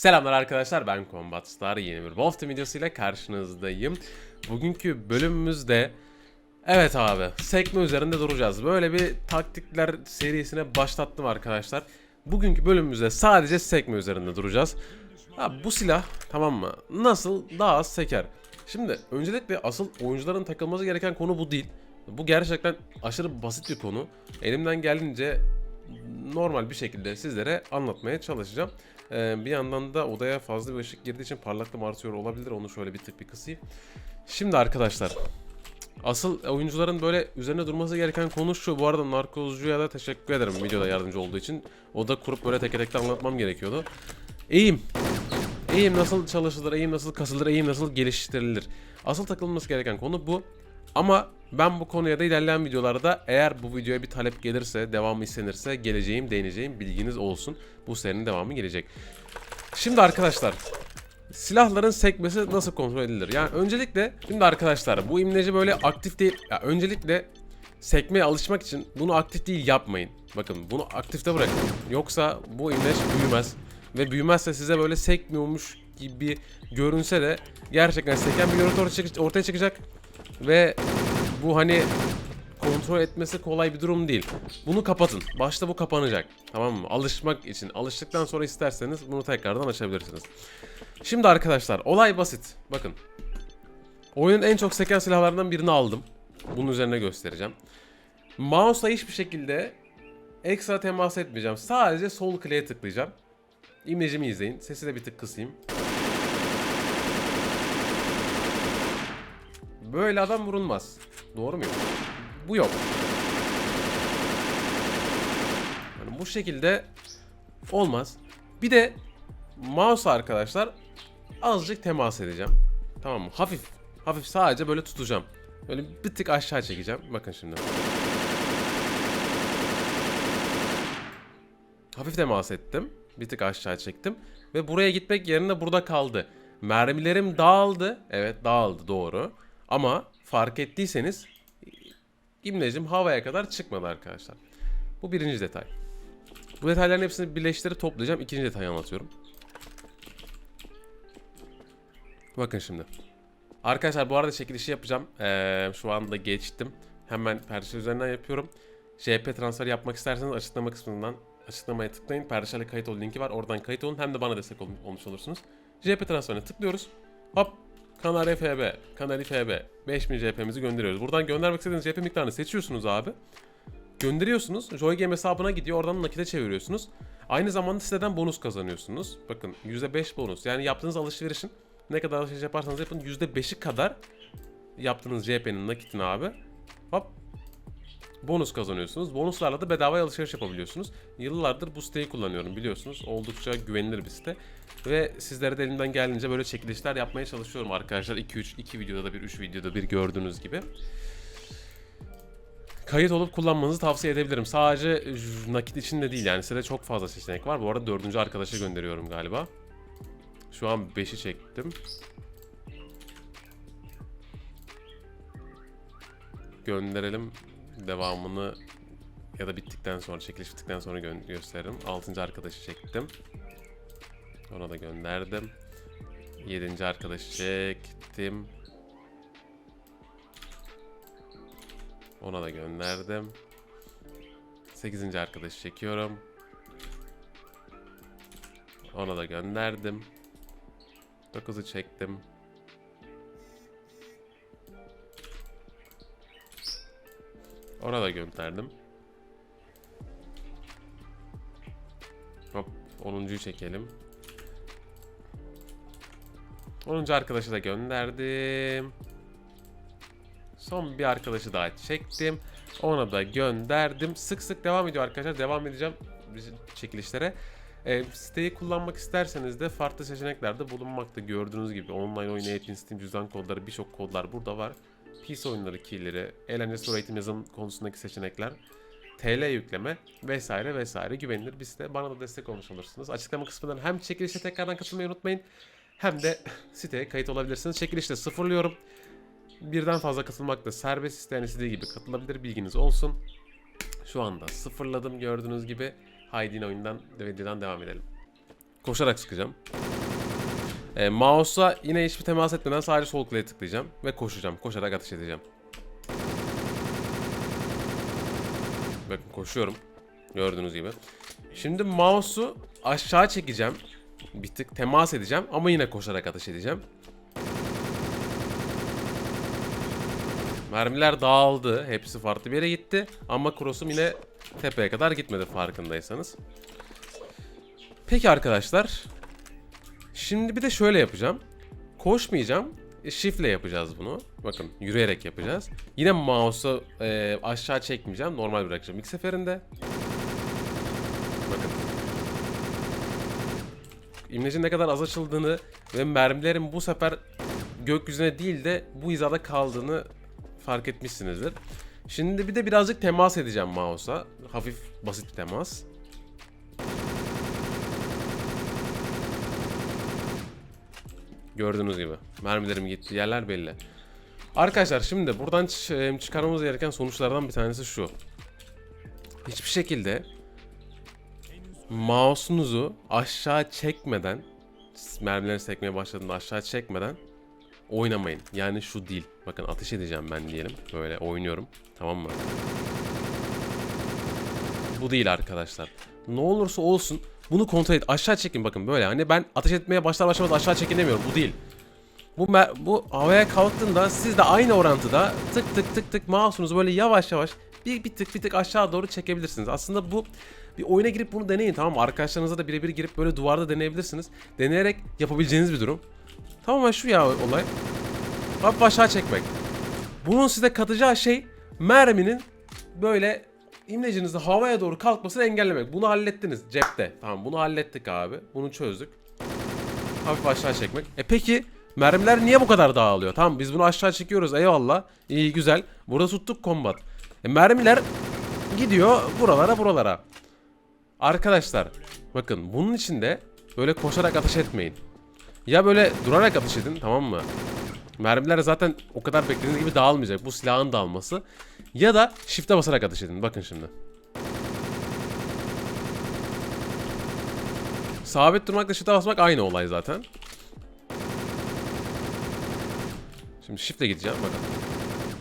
Selamlar arkadaşlar ben Combat Star yeni bir Wolf Team videosuyla karşınızdayım. Bugünkü bölümümüzde evet abi sekme üzerinde duracağız. Böyle bir taktikler serisine başlattım arkadaşlar. Bugünkü bölümümüzde sadece sekme üzerinde duracağız. Abi bu silah tamam mı nasıl daha az seker. Şimdi öncelikle asıl oyuncuların takılması gereken konu bu değil. Bu gerçekten aşırı basit bir konu. Elimden geldiğince normal bir şekilde sizlere anlatmaya çalışacağım. Ee, bir yandan da odaya fazla bir ışık girdiği için parlaklığım artıyor olabilir. Onu şöyle bir tık bir kısayım. Şimdi arkadaşlar Asıl oyuncuların böyle üzerine durması gereken konu şu. Bu arada Narkozcu'ya da teşekkür ederim videoda yardımcı olduğu için. O da kurup böyle tek tek de anlatmam gerekiyordu. Eğim. Eğim nasıl çalışılır, eğim nasıl kasılır, eğim nasıl geliştirilir. Asıl takılması gereken konu bu. Ama ben bu konuya da ilerleyen videolarda eğer bu videoya bir talep gelirse, devamı istenirse geleceğim, değineceğim bilginiz olsun. Bu serinin devamı gelecek. Şimdi arkadaşlar silahların sekmesi nasıl kontrol edilir? Yani öncelikle şimdi arkadaşlar bu imleci böyle aktif değil. Ya öncelikle sekmeye alışmak için bunu aktif değil yapmayın. Bakın bunu aktifte bırakın. Yoksa bu imleç büyümez. Ve büyümezse size böyle sekmiyormuş gibi görünse de gerçekten seken bir görüntü ortaya, çık- ortaya çıkacak. Ve bu hani kontrol etmesi kolay bir durum değil. Bunu kapatın. Başta bu kapanacak. Tamam mı? Alışmak için. Alıştıktan sonra isterseniz bunu tekrardan açabilirsiniz. Şimdi arkadaşlar olay basit. Bakın. Oyunun en çok seken silahlarından birini aldım. Bunun üzerine göstereceğim. Mouse'la hiçbir şekilde ekstra temas etmeyeceğim. Sadece sol kliğe tıklayacağım. İmlecimi izleyin. Sesi de bir tık kısayım. Böyle adam vurulmaz. Doğru mu? Bu yok. Yani bu şekilde olmaz. Bir de mouse arkadaşlar azıcık temas edeceğim. Tamam mı? Hafif. Hafif sadece böyle tutacağım. Böyle bir tık aşağı çekeceğim. Bakın şimdi. Hafif temas ettim. Bir tık aşağı çektim. Ve buraya gitmek yerine burada kaldı. Mermilerim dağıldı. Evet dağıldı doğru. Ama fark ettiyseniz imlecim havaya kadar çıkmadı arkadaşlar. Bu birinci detay. Bu detayların hepsini birleştirip toplayacağım. İkinci detayı anlatıyorum. Bakın şimdi. Arkadaşlar bu arada çekilişi yapacağım. Ee, şu anda geçtim. Hemen Perşel üzerinden yapıyorum. JP transfer yapmak isterseniz açıklama kısmından açıklamaya tıklayın. Perşel'e kayıt ol linki var. Oradan kayıt olun. Hem de bana destek ol- olmuş olursunuz. JP transferine tıklıyoruz. Hop. Kanal FB, Kanal FB 5000 JP'mizi gönderiyoruz. Buradan göndermek istediğiniz JP miktarını seçiyorsunuz abi. Gönderiyorsunuz. JoyGame hesabına gidiyor. Oradan nakite çeviriyorsunuz. Aynı zamanda siteden bonus kazanıyorsunuz. Bakın %5 bonus. Yani yaptığınız alışverişin ne kadar alışveriş yaparsanız yapın %5'i kadar yaptığınız JP'nin nakitini abi hop bonus kazanıyorsunuz. Bonuslarla da bedava alışveriş yapabiliyorsunuz. Yıllardır bu siteyi kullanıyorum biliyorsunuz. Oldukça güvenilir bir site. Ve sizlere de elimden geldiğince böyle çekilişler yapmaya çalışıyorum arkadaşlar. 2-3, 2 videoda da bir, 3 videoda bir gördüğünüz gibi. Kayıt olup kullanmanızı tavsiye edebilirim. Sadece nakit için de değil yani sitede çok fazla seçenek var. Bu arada dördüncü arkadaşa gönderiyorum galiba. Şu an 5'i çektim. Gönderelim. Devamını ya da bittikten sonra, çekiliş bittikten sonra gö- gösteririm. 6. arkadaşı çektim. Ona da gönderdim. 7. arkadaşı çektim. Ona da gönderdim. 8. arkadaşı çekiyorum. Ona da gönderdim. 9'u çektim. Ona da gönderdim. Hop 10'uncuyu çekelim. 10. arkadaşı da gönderdim. Son bir arkadaşı daha çektim. Ona da gönderdim. Sık sık devam ediyor arkadaşlar. Devam edeceğim çekilişlere. E, siteyi kullanmak isterseniz de farklı seçeneklerde bulunmakta. Gördüğünüz gibi online oyun eğitim, Steam cüzdan kodları, birçok kodlar burada var. PC oyunları keyleri, eğlence soru eğitim yazım konusundaki seçenekler, TL yükleme vesaire vesaire güvenilir bir site. Bana da destek olmuş olursunuz. Açıklama kısmından hem çekilişe tekrardan katılmayı unutmayın. Hem de siteye kayıt olabilirsiniz. Çekilişte sıfırlıyorum. Birden fazla katılmak da serbest isteyen istediği gibi katılabilir bilginiz olsun. Şu anda sıfırladım gördüğünüz gibi. Haydi yine oyundan videodan devam edelim. Koşarak sıkacağım. E, mouse'a yine hiçbir temas etmeden sadece sol kliğe tıklayacağım ve koşacağım. Koşarak ateş edeceğim. Bakın koşuyorum. Gördüğünüz gibi. Şimdi mouse'u aşağı çekeceğim. Bir tık temas edeceğim ama yine koşarak ateş edeceğim. Mermiler dağıldı. Hepsi farklı bir yere gitti. Ama cross'um yine tepeye kadar gitmedi farkındaysanız. Peki arkadaşlar. Şimdi bir de şöyle yapacağım. Koşmayacağım. E, Shift'le yapacağız bunu. Bakın yürüyerek yapacağız. Yine mouse'u e, aşağı çekmeyeceğim. Normal bırakacağım ilk seferinde. Bakın. İmlecin ne kadar az açıldığını ve mermilerin bu sefer gökyüzüne değil de bu hizada kaldığını fark etmişsinizdir. Şimdi bir de birazcık temas edeceğim mouse'a. Hafif basit bir temas. Gördüğünüz gibi. Mermilerim gitti. Yerler belli. Arkadaşlar şimdi buradan çı- çıkarmamız gereken sonuçlardan bir tanesi şu. Hiçbir şekilde mouse'unuzu aşağı çekmeden mermileri sekmeye başladığında aşağı çekmeden oynamayın. Yani şu değil. Bakın ateş edeceğim ben diyelim. Böyle oynuyorum. Tamam mı? Bu değil arkadaşlar. Ne olursa olsun bunu kontrol et. Aşağı çekin bakın böyle. Hani ben ateş etmeye başlar başlamaz aşağı çekin demiyorum. Bu değil. Bu bu havaya kalktığında siz de aynı orantıda tık tık tık tık mouse'unuzu böyle yavaş yavaş bir, bir tık bir tık aşağı doğru çekebilirsiniz. Aslında bu bir oyuna girip bunu deneyin tamam mı? Arkadaşlarınızla da birebir girip böyle duvarda deneyebilirsiniz. Deneyerek yapabileceğiniz bir durum. Tamamen şu ya olay. Hafif aşağı çekmek. Bunun size katacağı şey merminin böyle imlecinizde havaya doğru kalkmasını engellemek. Bunu hallettiniz cepte. Tamam bunu hallettik abi. Bunu çözdük. Hafif aşağı çekmek. E peki mermiler niye bu kadar dağılıyor? Tamam biz bunu aşağı çekiyoruz eyvallah. İyi güzel. Burada tuttuk kombat. E mermiler gidiyor buralara buralara. Arkadaşlar bakın bunun içinde böyle koşarak ateş etmeyin. Ya böyle durarak ateş edin tamam mı? Mermiler zaten o kadar beklediğiniz gibi dağılmayacak. Bu silahın dağılması. Ya da shift'e basarak ateş edin. Bakın şimdi. Sabit durmakla shift'e basmak aynı olay zaten. Şimdi shift'e gideceğim bakın.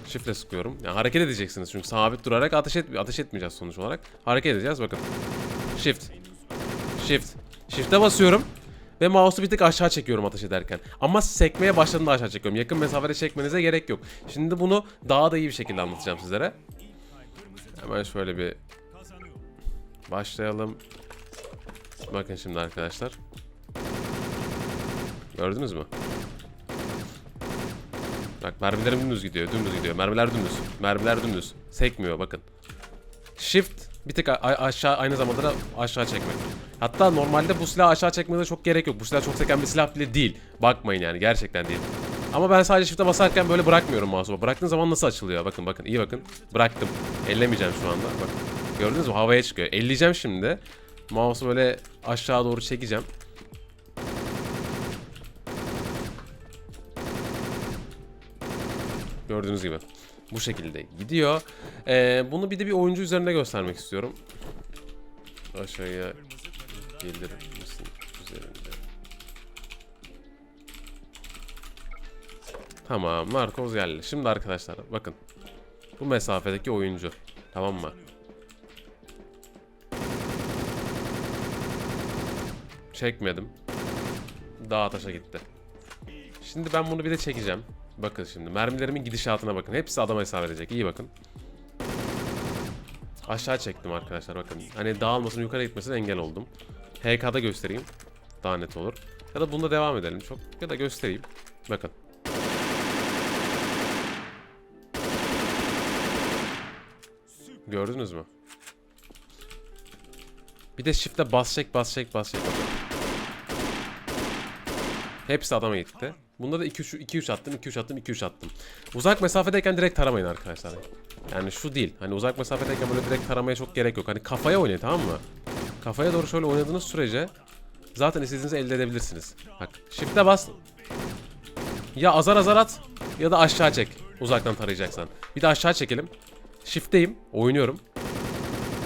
Shift'e sıkıyorum. Yani hareket edeceksiniz çünkü sabit durarak ateş et ateş etmeyeceğiz sonuç olarak. Hareket edeceğiz bakın. Shift. Shift. Shift'e basıyorum. Ve mouse'u bir tık aşağı çekiyorum ateş ederken. Ama sekmeye başladığında aşağı çekiyorum. Yakın mesafede çekmenize gerek yok. Şimdi bunu daha da iyi bir şekilde anlatacağım sizlere. Hemen şöyle bir başlayalım. Bakın şimdi arkadaşlar. Gördünüz mü? Bak mermilerim dümdüz gidiyor, dümdüz gidiyor. Mermiler dümdüz. Mermiler dümdüz. Sekmiyor bakın. Shift bir tık a- aşağı aynı zamanda da aşağı çekmek. Hatta normalde bu silahı aşağı çekmenize çok gerek yok. Bu silah çok seken bir silah bile değil. Bakmayın yani gerçekten değil. Ama ben sadece shift'e basarken böyle bırakmıyorum mouse'u. Bıraktığın zaman nasıl açılıyor? Bakın bakın iyi bakın. Bıraktım. Ellemeyeceğim şu anda. Bak. Gördünüz mü? Havaya çıkıyor. Elleyeceğim şimdi. Mouse'u böyle aşağı doğru çekeceğim. Gördüğünüz gibi. Bu şekilde gidiyor. Ee, bunu bir de bir oyuncu üzerinde göstermek istiyorum. Aşağıya gelir misin üzerinde? Tamam Narkoz geldi. Şimdi arkadaşlar bakın. Bu mesafedeki oyuncu. Tamam mı? Çekmedim. Dağa taşa gitti. Şimdi ben bunu bir de çekeceğim. Bakın şimdi mermilerimin gidişatına bakın. Hepsi adama hesap edecek. İyi bakın. Aşağı çektim arkadaşlar bakın. Hani dağılmasın yukarı gitmesine engel oldum. HK'da göstereyim. Daha net olur. Ya da bunda devam edelim çok. Ya da göstereyim. Bakın. Gördünüz mü? Bir de shift'e bas çek bas çek bas çek. Hepsi adama gitti. Bunda da 2-3 2-3 attım, 2-3 attım, 2-3 attım. Uzak mesafedeyken direkt taramayın arkadaşlar. Yani şu değil. Hani uzak mesafedeyken böyle direkt taramaya çok gerek yok. Hani kafaya oynayın tamam mı? Kafaya doğru şöyle oynadığınız sürece zaten istediğinizi elde edebilirsiniz. Bak shift'e bas. Ya azar azar at ya da aşağı çek. Uzaktan tarayacaksan. Bir de aşağı çekelim. Shift'teyim. Oynuyorum.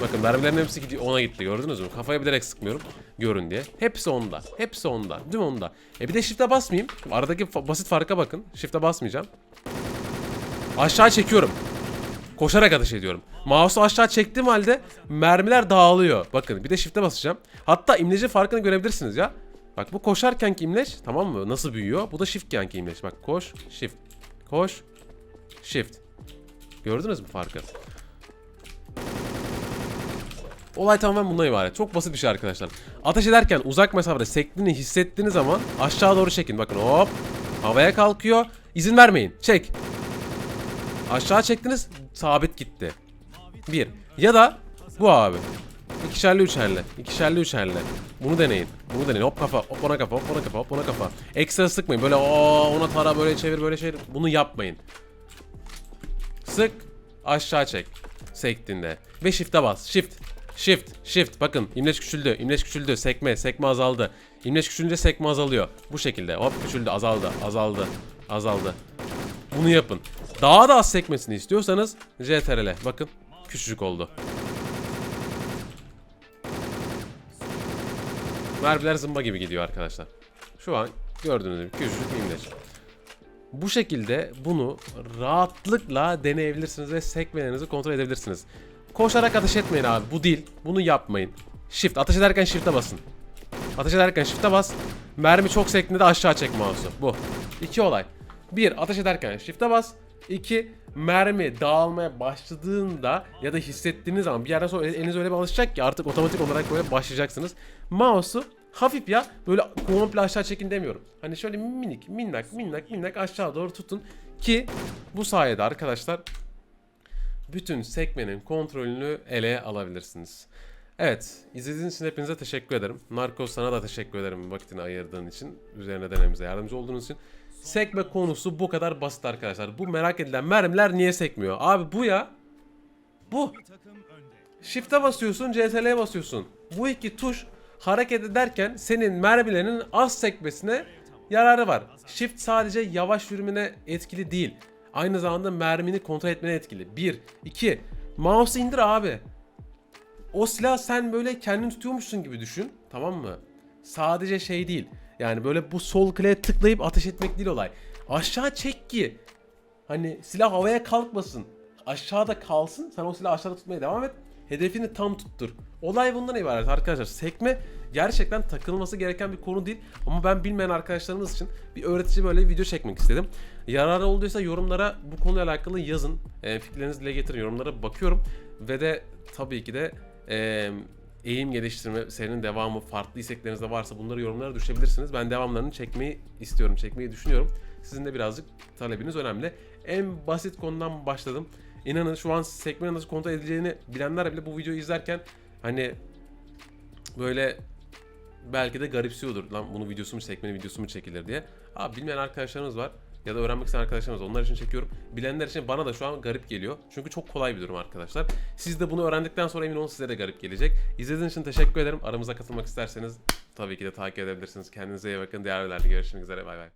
Bakın mermilerin hepsi gidiyor ona gitti gördünüz mü? Kafaya bilerek sıkmıyorum görün diye. Hepsi onda. Hepsi onda. Mi onda? E bir de shift'e basmayayım. Aradaki fa- basit farka bakın. Shift'e basmayacağım. Aşağı çekiyorum. Koşarak ateş ediyorum. Mouse'u aşağı çektiğim halde mermiler dağılıyor. Bakın bir de shift'e basacağım. Hatta imleci farkını görebilirsiniz ya. Bak bu koşarkenki imleç tamam mı? Nasıl büyüyor? Bu da shift'kenki imleç. Bak koş, shift. Koş, shift. Gördünüz mü farkı? Olay tamamen bundan ibaret. Çok basit bir şey arkadaşlar. Ateş ederken uzak mesafede sektiğini hissettiğiniz zaman aşağı doğru çekin. Bakın hop. Havaya kalkıyor. İzin vermeyin. Çek. Aşağı çektiniz sabit gitti. Bir. Ya da bu abi. İkişerli üçerli. İkişerli üçerli. Bunu deneyin. Bunu deneyin. Hop kafa. Hop ona kafa. Hop ona kafa. Hop ona kafa. Ekstra sıkmayın. Böyle o ona tara böyle çevir böyle çevir. Bunu yapmayın. Sık. Aşağı çek. Sektiğinde. Ve shift'e bas. Shift. Shift. Shift. Bakın imleç küçüldü. İmleç küçüldü. Sekme. Sekme azaldı. İmleç küçülünce sekme azalıyor. Bu şekilde. Hop küçüldü. Azaldı. Azaldı. Azaldı. Bunu yapın. Daha da az sekmesini istiyorsanız CTRL. Bakın küçücük oldu. Mermiler zımba gibi gidiyor arkadaşlar. Şu an gördüğünüz gibi küçücük imleç. Bu şekilde bunu rahatlıkla deneyebilirsiniz ve sekmelerinizi kontrol edebilirsiniz. Koşarak ateş etmeyin abi. Bu değil. Bunu yapmayın. Shift. Ateş ederken shift'e basın. Ateş ederken shift'e bas. Mermi çok sektiğinde de aşağı çek mouse'u. Bu. İki olay. Bir, ateş ederken shift'e bas. İki, mermi dağılmaya başladığında ya da hissettiğiniz zaman bir yerden sonra eliniz öyle bir alışacak ki artık otomatik olarak böyle başlayacaksınız. Mouse'u hafif ya böyle komple aşağı çekin demiyorum. Hani şöyle minik minnak minnak minnak aşağı doğru tutun ki bu sayede arkadaşlar bütün sekmenin kontrolünü ele alabilirsiniz. Evet, izlediğiniz için hepinize teşekkür ederim. Narcos sana da teşekkür ederim vaktini ayırdığın için, üzerine denememize yardımcı olduğunuz için. Sekme konusu bu kadar basit arkadaşlar. Bu merak edilen mermiler niye sekmiyor? Abi bu ya. Bu. Shift'e basıyorsun, CTRL'ye basıyorsun. Bu iki tuş hareket ederken senin mermilerinin az sekmesine yararı var. Shift sadece yavaş yürümene etkili değil. Aynı zamanda mermini kontrol etmene etkili. 1, 2. Mouse'u indir abi. O silah sen böyle kendini tutuyormuşsun gibi düşün. Tamam mı? Sadece şey değil. Yani böyle bu sol kliğe tıklayıp ateş etmek değil olay. Aşağı çek ki hani silah havaya kalkmasın. Aşağıda kalsın. Sen o silahı aşağıda tutmaya devam et. Hedefini tam tuttur. Olay bundan ibaret arkadaşlar. Sekme gerçekten takılması gereken bir konu değil. Ama ben bilmeyen arkadaşlarımız için bir öğretici böyle bir video çekmek istedim. Yararı olduysa yorumlara bu konuyla alakalı yazın. E, fikirlerinizi dile getirin. Yorumlara bakıyorum. Ve de tabii ki de e, eğim geliştirme serinin devamı farklı istekleriniz de varsa bunları yorumlara düşebilirsiniz. Ben devamlarını çekmeyi istiyorum, çekmeyi düşünüyorum. Sizin de birazcık talebiniz önemli. En basit konudan başladım. İnanın şu an sekmenin nasıl kontrol edileceğini bilenler bile bu videoyu izlerken hani böyle belki de garipsiyordur. Lan bunu videosu mu sekmenin videosu mu çekilir diye. Abi bilmeyen arkadaşlarımız var ya da öğrenmek isteyen arkadaşlarımız. Onlar için çekiyorum. Bilenler için bana da şu an garip geliyor. Çünkü çok kolay bir durum arkadaşlar. Siz de bunu öğrendikten sonra emin olun size de garip gelecek. İzlediğiniz için teşekkür ederim. Aramıza katılmak isterseniz tabii ki de takip edebilirsiniz. Kendinize iyi bakın. Diğer görüşmek üzere. Bay bay.